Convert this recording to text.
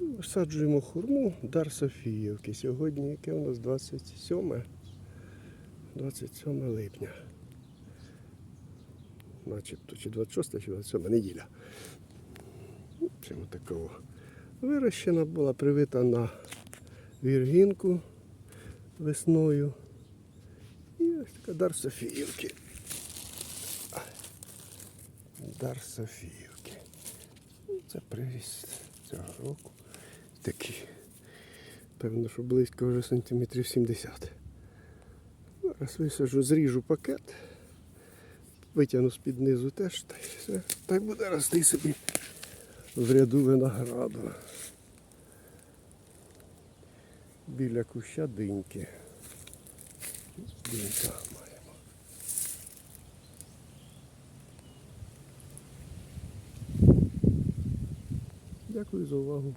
Висаджуємо хурму Дар Софіївки. Сьогодні яке у нас 27, 27 липня. Начебто чи 26, чи 27 неділя. Чому такого? Вирощена була, привита на віргінку весною. І ось така дар Софіївки. Дар Софіївки. Ну, Це привіз цього року. Такий. Певно, що близько вже сантиметрів 70. Зараз висаджу, зріжу пакет, витягну з-під низу теж, та й все. Та й буде рости собі в ряду винограду. Біля куща диньки. Динька маємо. Дякую за увагу.